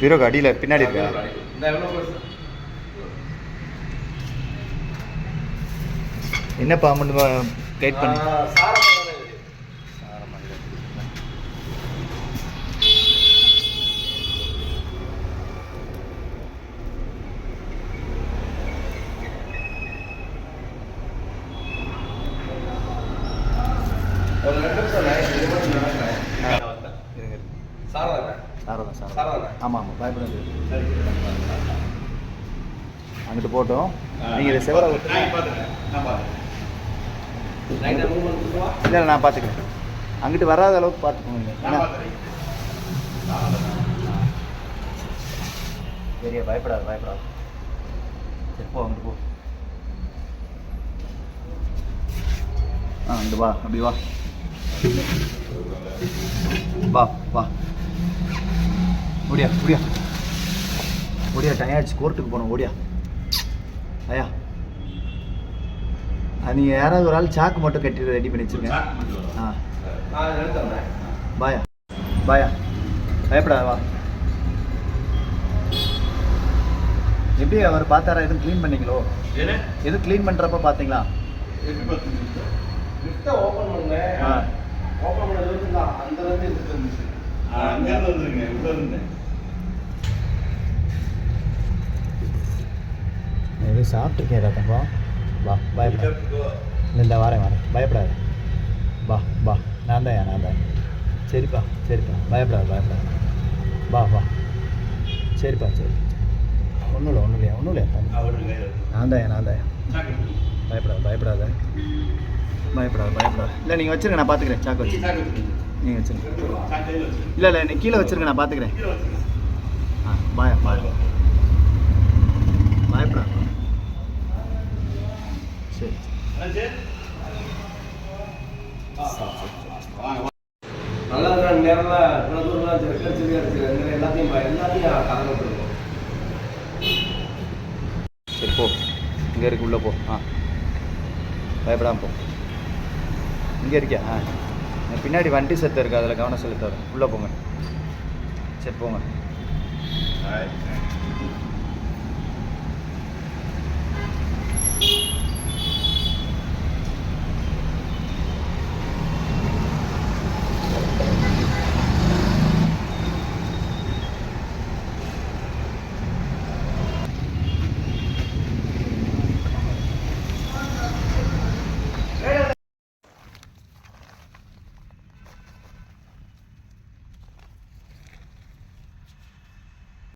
பீரோக்கு அடியில் பின்னாடி இருக்கா? என்ன பாம்புன்னு கைட் பண்ணி ஆ, சாரமா தானே இருக்கு. ஒரு ரெண்டு நிமிஷம் நான் இது மட்டும் நடக்கிறேன். நான் வந்தேன். இருங்க இருங்க. சாரதாண்ணே. சாரதா சாரதா சாரதாண்ணே. ஆமாம் ஆமாம் பயப்படாது. அங்கிட்டு போட்டோம். நீங்கள் இதை செவரை. இல்லை நான் பார்த்துக்கிறேன். அங்கிட்டு வராத அளவுக்கு பார்த்துக்கோங்க பார்த்துக்கிறேன். சரியா பயப்படாது பயப்படாது. சரி போ அங்கிட்டு போ. ஆ அங்கிட்டு வா அப்படி வா. வா வா. ஓடியா ஓடியா. ஓடியா டைம் ஆயிடுச்சு கோர்ட்டுக்கு போகணும் ஓடியா. ஐயா. நீங்கள் யாராவது ஒரு ஆள் சாக்கு மட்டும் கட்டி ரெடி பண்ணி வச்சுருங்க. ஆ. பாயா. பாயா. பயப்படாத வா. எப்படி அவர் பார்த்தாரா? எதுவும் க்ளீன் பண்ணீங்களோ? எதுவும் க்ளீன் பண்ணுறப்ப பார்த்தீங்களா? அ open பண்ணேன். அந்த இருந்து இதுக்கு இருந்துச்சு. எதுவும் சாப்பிட்ருக்கேன் தப்பா வா பயப்பட இல்லை வரேன் வரேன். பயப்படாத. வா வா. நான் தான் நான் தான். சரிப்பா சரிப்பா. பயப்படாத பயப்படாத. வா வா. சரிப்பா சரி. ஒன்றும் இல்லை ஒன்றும் இல்லையா? ஒன்றும் இல்லையா நான் தான் நான் தான். பயப்படாத பயப்படாத. பயப்படாத பயப்படாத. இல்லை நீங்கள் வச்சுருங்க நான் பார்த்துக்கிறேன். சாக்கு வச்சு. நீங்கள் வச்சுருங்க. இல்லை இல்லை நீ கீழே வச்சுருங்க நான் பார்த்துக்கிறேன். ஆ பாயா பாயா. பயப்படாது சரி நல்லா இருக்கிற தூரம்லாம் எல்லாத்தையும் எல்லாத்தையும் சரி போ. இங்கே இருக்கு உள்ளே போ. ஆ. பயப்படாம போ. இங்கே இருக்கியா? ஆ. பின்னாடி வண்டி சத்தம் இருக்கு அதில் கவனம் செலுத்தாது. உள்ளே போங்க. சரி போங்க.